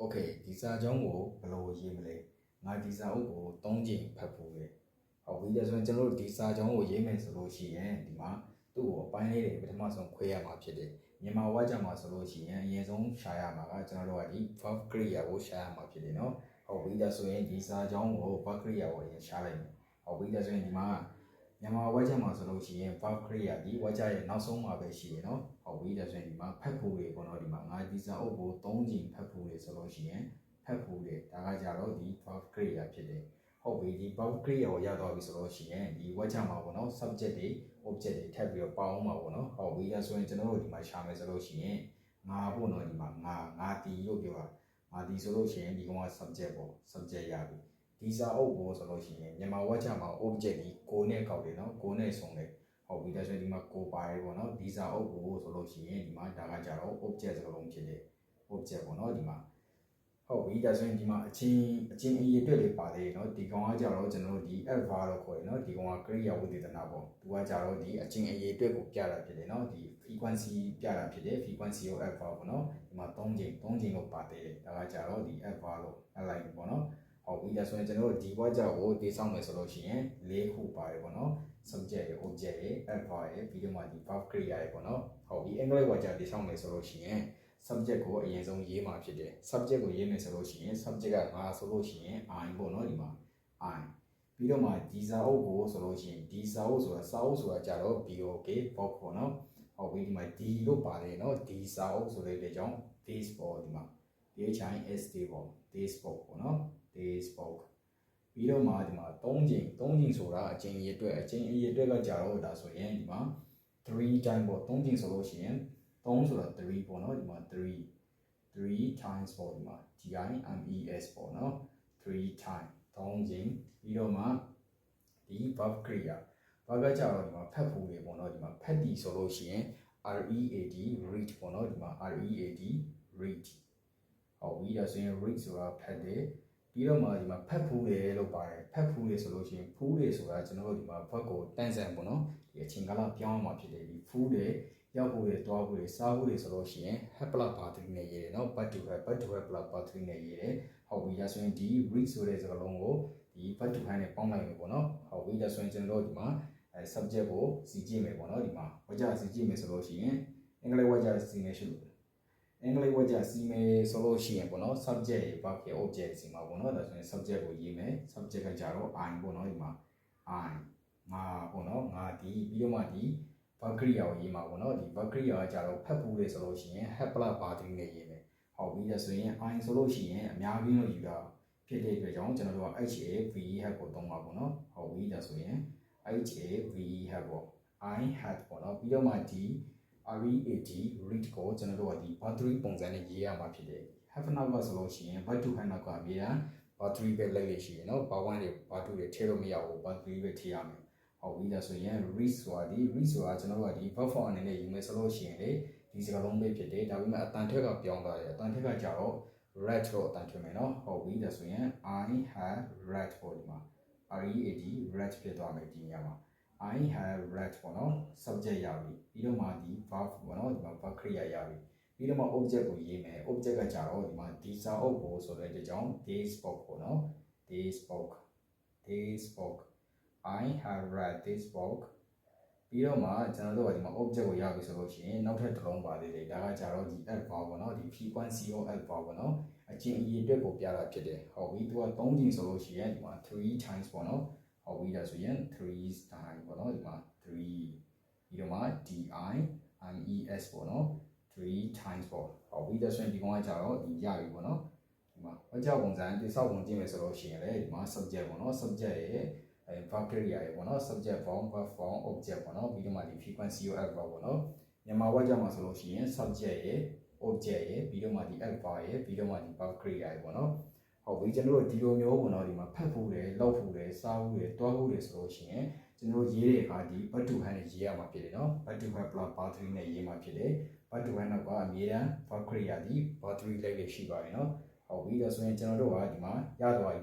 โอเคဒီစာကြောင်းကိုဘယ်လိုရေးမလဲငါဒီစာအုပ်ကို၃ချိန်ဖတ်ဖို့လေဟုတ်ပြီဒါဆိုရင်ကျွန်တော်တို့ဒီစာကြောင်းကိုရေးမယ်ဆိုလို့ရှိရင်ဒီမှာသူ့ကိုအပိုင်းလေးတွေပထမဆုံးခွဲရမှာဖြစ်တယ်မြန်မာဝါကြမှာဆိုလို့ရှိရင်အရင်ဆုံးရှာရမှာကကျွန်တော်တို့ကဒီ verb ကရိယာကိုရှာရမှာဖြစ်တယ်နော်ဟုတ်ပြီဒါဆိုရင်ဒီစာကြောင်းကို verb ကရိယာကိုအရင်ရှာလိုက်မယ်ဟုတ်ပြီဒါဆိုရင်ဒီမှာ မြန်မာဝါကြမှာဆိုလို့ရှိရင် verb ကရိယာဒီဝါကြရဲ့နောက်ဆုံးမှာပဲရှိရနော်ဟုတ်ပြီဒါဆိုရင်ဒီမှာဖတ်ဖို့တွေပေါ့နော်ဒီမှာငါဒီစာအုပ်ကို၃ချိန်ဖတ်ဖို့တွေဆိုလို့ရှိရင်ဖတ်ဖို့တယ်ဒါကကြတော့ဒီ verb ကရိယာဖြစ်တယ်ဟုတ်ပြီဒီ verb ကရိယာကိုရတော့ပြီဆိုလို့ရှိရင်ဒီ word ချမှာပေါ့နော် subject တွေ object တွေထပ်ပြီးတော့ပေါင်းမှာပေါ့နော်ဟုတ်ပြီဒါဆိုရင်ကျွန်တော်တို့ဒီမှာရှာမယ်ဆိုလို့ရှိရင်ငါပေါ့နော်ဒီမှာငါငါတီလို့ပြောတာငါတီဆိုလို့ရှိရင်ဒီကောင်က subject ပေါ့ subject ရပြီ ဒီစာအုပ်ပေါ်ဆိုလို့ရှိရင်မြန်မာဝါချမှာ object ဒီကိုနဲ့ကောက်တယ်နော်ကိုနဲ့ဆုံးတယ်ဟုတ်ပြီဒါဆိုရင်ဒီမှာကိုပါတယ်ပေါ့နော်ဒီစာအုပ်ကိုဆိုလို့ရှိရင်ဒီမှာဒါကကြတော့ object စကားလုံးဖြစ်တယ် object ပေါ့နော်ဒီမှာဟုတ်ပြီဒါဆိုရင်ဒီမှာအချင်းအချင်းအရေးအတွက်လေးပါသေးတယ်နော်ဒီကောင်ကကြတော့ကျွန်တော်တို့ဒီ adverb လို့ခေါ်တယ်နော်ဒီကောင်ကကရိယာဝိသေသနာပေါ့သူကကြတော့ဒီအချင်းအရေးအတွက်ကိုပြတာဖြစ်တယ်နော်ဒီ frequency ပြတာဖြစ်တယ် frequency ကို adverb ပေါ့နော်ဒီမှာ၃ချိန်၃ချိန်လို့ပါသေးတယ်ဒါကကြတော့ဒီ adverb လို့ align ပေါ့နော် အောင်ပြီးဒါဆိုရင်ကျွန်တော်တို့ဒီ word ကြောင့်ကိုတည်ဆောက်မယ်ဆိုလို့ရှိရင်၄ခုပါတယ်ပေါ့နော် subject ရယ် object ရယ် adverb ရယ်ပြီးတော့မှဒီ verb create ရယ်ပေါ့နော်ဟုတ်ပြီအင်္ဂလိပ် word ကြောင့်တည်ဆောက်မယ်ဆိုလို့ရှိရင် subject ကိုအရင်ဆုံးရေးမှာဖြစ်တယ် subject ကိုရေးမယ်ဆိုလို့ရှိရင် subject ကငါဆိုလို့ရှိရင် i ပေါ့နော်ဒီမှာ i ပြီးတော့မှဒီစာအုပ်ကိုဆိုလို့ရှိရင်ဒီစာအုပ်ဆိုတာစာအုပ်ဆိုတာကြတော့ BOK box ပေါ့နော်ဟုတ်ပြီဒီမှာ D လို့ပါတယ်နော်ဒီစာအုပ်ဆိုတဲ့အတွက်ကြောင့် this ပေါ့ဒီမှာ DHIS ပေါ့ this ပေါ့ပေါ့နော် this book ပြီးတော့မှဒီမှာ3ချိန်3ချိန်ဆိုတာအချိန်အရေအတွက်အချိန်အရေအတွက်ကကြတော့ဒါဆိုရင်ဒီမှာ3 time ပေါ့3ချိန်ဆိုလို့ရှိရင်3ဆိုတော့3ပေါ့နော်ဒီမှာ3 3 times ပေါ့ဒီမှာ G I M E S ပေါ့နော်3 time 3ချိန်ပြီးတော့မှဒီ verb ကရိယာ verb ကကြတော့ဒီမှာဖတ်ဖို့တွေပေါ့နော်ဒီမှာဖတ်တီဆိုလို့ရှိရင် R E A D read ပေါ့နော်ဒီမှာ R E A D read ဟုတ်ပြီဒါဆိုရင် read ဆိုတာဖတ်တယ် ပြီးတော့မှဒီမှာဖတ်ဖူးတယ်လို့ပါတယ်ဖတ်ဖူးတယ်ဆိုလို့ရှိရင်ဖူးတယ်ဆိုတာကျွန်တော်တို့ဒီမှာဘတ်ကိုတန်းဆန်ပေါ့နော်ဒီအချိန်ကာလပြောင်းအောင်မှာဖြစ်တယ်ဒီဖူးတယ်ရောက်ဖို့တွေတွားဖို့တွေစားဖို့တွေဆိုလို့ရှိရင် have plus part 3နဲ့ရေးတယ်နော် but to have but to have plus part 3နဲ့ရေးတယ်ဟုတ်ပြီဒါဆိုရင်ဒီ read ဆိုတဲ့စကားလုံးကိုဒီ but to have နဲ့ပေါင်းလိုက်မယ်ပေါ့နော်ဟုတ်ပြီဒါဆိုရင်ကျွန်တော်တို့ဒီမှာအဲ subject ကိုစီကြည့်မယ်ပေါ့နော်ဒီမှာဝကြစီကြည့်မယ်ဆိုလို့ရှိရင်အင်္ဂလိပ်ဝကြစီမယ်ရှိလို့ အင်္ဂလိပ်ဝကြစီမယ်ဆိုလို့ရှိရင်ပေါ့နော် subject ရဲ့ verb ရဲ့ object စီမှာပေါ့နော်ဒါဆိုရင် subject ကိုရေးမယ် subject ကကြတော့ i ပေါ့နော်ဒီမှာ i ငါပေါ့နော်ငါဒီပြီးတော့မှဒီ verb ကရိယာကိုရေးမှာပေါ့နော်ဒီ verb ကရိယာကကြတော့ဖတ်ဖို့လေဆိုလို့ရှိရင် have plus body နဲ့ရေးမယ်ဟုတ်ပြီဒါဆိုရင် i ဆိုလို့ရှိရင်အများကြီးလို့ယူတာဖြစ်တဲ့အတွက်ကြောင့်ကျွန်တော်တို့က ha ve have ကိုသုံးပါပေါ့နော်ဟုတ်ပြီဒါဆိုရင် ha ve have ပေါ့ i had ပေါ့နော်ပြီးတော့မှဒီ read read ကိုကျွန်တော်တို့ကဒီ battery ပုံစံနဲ့ရေးရမှာဖြစ်တယ် have now ကဆိုလို့ရှိရင် but to have now ကအမြဲတမ်း battery ပဲလိုက်လေရှိရနော်ဘာဝန်းတွေဘာတူတွေထည့်လို့မရဘူး battery ပဲထည့်ရမယ်ဟုတ်ပြီဒါဆိုရင် read ဆိုတာဒီ read ဆိုတာကျွန်တော်တို့ကဒီ verb form အနေနဲ့ယူမယ်ဆိုလို့ရှိရင်လေဒီစကားလုံးပဲဖြစ်တယ်ဒါပေမဲ့အတန်ထက်ကပြောင်းသွားတယ်အတန်ထက်ကကြတော့ read လို့အတန်ထွက်မယ်နော်ဟုတ်ပြီဒါဆိုရင် i have read ပေါ့ဒီမှာ read read ဖြစ်သွားမယ်ဒီနေရာမှာ I have read ပေါ့နော် subject ရပြီပြီးတော့မှဒီ verb ပေါ့နော်ဒီမှာ verb ခရိယာရပြီပြီးတော့မှ object ကိုရေးမယ် object ကကြတော့ဒီမှာဒီစာအုပ်ကိုဆိုတဲ့ကြောင့် they spoke ပေါ့နော် they spoke they spoke I have read this book ပြီးတော့မှကျွန်တော်တို့ကဒီမှာ object ကိုရပြီဆိုလို့ရှိရင်နောက်ထပ်တစ်လုံးပါသေးတယ်ဒါကကြတော့ဒီ alpha ပေါ့နော်ဒီ frequency of alpha ပေါ့နော်အချင်းအရေးအတွက်ကိုပြတာဖြစ်တယ်ဟုတ်ပြီသူက3ချိန်ဆိုလို့ရှိရင်ဒီမှာ3 times ပေါ့နော် ဟုတ်ပြီဒါဆိုရင်3 times ပေါ့နော်ဒီမှာ3ပြီးတော့မှ di mes ပေါ့နော်3 times ပေါ့ဟုတ်ပြီဒါဆိုရင်ဒီကောင်ကကြတော့ဒီရပြီပေါ့နော်ဒီမှာအကြောက်ပုံစံဒီစောက်ပုံကြည့်မယ်ဆိုလို့ရှိရင်လေဒီမှာ subject ပေါ့နော် subject ရဲ့အဲ verb ကရိယာရေပေါ့နော် subject form verb form object ပေါ့နော်ပြီးတော့မှဒီ frequency ရော alpha ပေါ့နော်မြန်မာဝါကြမှာဆိုလို့ရှိရင် subject ရေ object ရေပြီးတော့မှဒီ alpha ရေပြီးတော့မှဒီ verb ကရိယာရေပေါ့နော် ဟုတ်ပြီကျွန်တော်တို့ဒီလိုမျိုးပေါ့နော်ဒီမှာဖတ်ဖို့တယ်လောက်ဖို့တယ်စားဖို့တယ်တွားဖို့တယ်ဆိုလို့ရှိရင်ကျွန်တော်ရေးတဲ့အခါဒီ but to hand နဲ့ရေးရမှာဖြစ်တယ်နော် but to have plus bar 3နဲ့ရေးမှာဖြစ်တယ် but to hand တော့ကအမြဲတမ်း verb ကရိယာဒီ bar 3လိုက်လေရှိပါတယ်နော်ဟုတ်ပြီဒါဆိုရင်ကျွန်တော်တို့ကဒီမှာရသွားပြီ